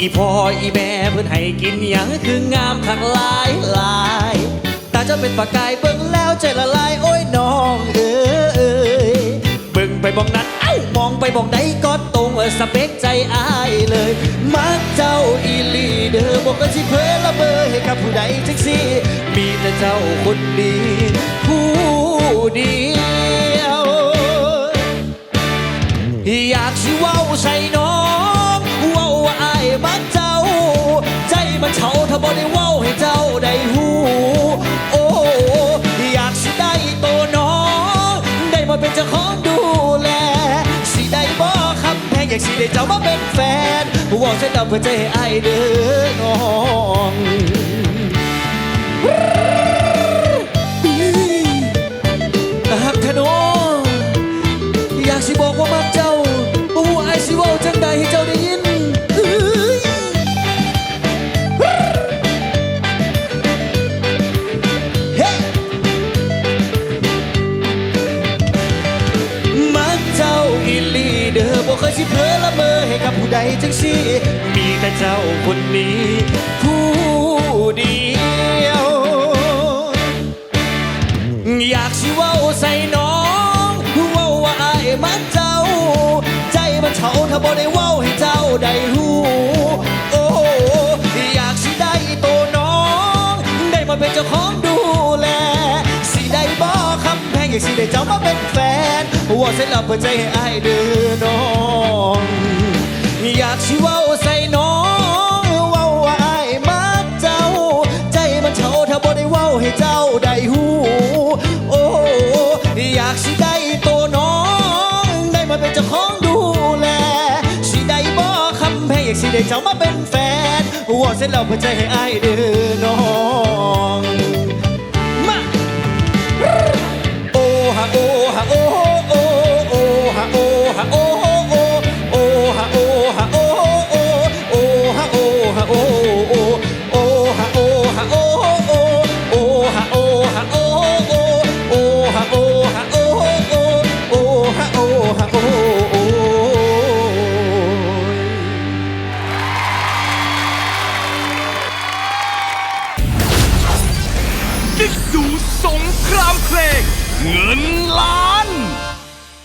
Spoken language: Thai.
อีพ่ออีแม่เพิ่นให้กินหยังคืองามคักหลายหลายตาเจะเป็นปากกายเบิ่งแล้วใจละลายโอ้ยน้องเอ้ยเบิ่งไปบอกนั้นเอ้ามองไปบอกใดก็ตรงสเปคใจอายเลยมักเจ้าอีลีเด้อบอกกันสิเพ้อละเบอให้กับผู้ใดจังสิมีแต่เจ้าคนดีผู้เดียวอยากสิเว้าใส่น้อง เฉาถ้าบ่ได้เว้าให้เจ้าได้หูโอ้อยากสิได้ตัวน้องได้มาเป็นเจ้าของดูแลสิได้บ่คำแพงอยากสิได้เจ้ามาเป็นแฟนเว่าใส่ดำเพื่อใจให้อายเด้อน้องหักแทโนอยากสิบอกว่ามัก สิเพลอละเมอให้กับผู้ใดจังสิมีแต่เจ้าคนนี้ ผู้เดียว อยากสิเว้าใส่น้องเว้าว่าอายมันเจ้า ใจมันเฉาถ้าบ่ได้เว้าให้เจ้า อยากสิได้เจ้ามาเป็นแฟนว่าเสร็จแล้วเพื่อใจให้อายเด้อน้องอยากสิว้าใส่น้องว้าว่าอายมักเจ้า ใจมันเฉาถ้าบ่ได้ว้าให้เจ้าได้หูโอ้อยากสิได้ตัวน้องได้มาเป็นเจ้าของดูแลสิได้บ่คำแพงอยากสิได้เจ้ามาเป็นแฟนว่าเสร็จแล้วเพื่อใจให้อายเด้อน้อง กดูสงครามเพลง เงินล้าน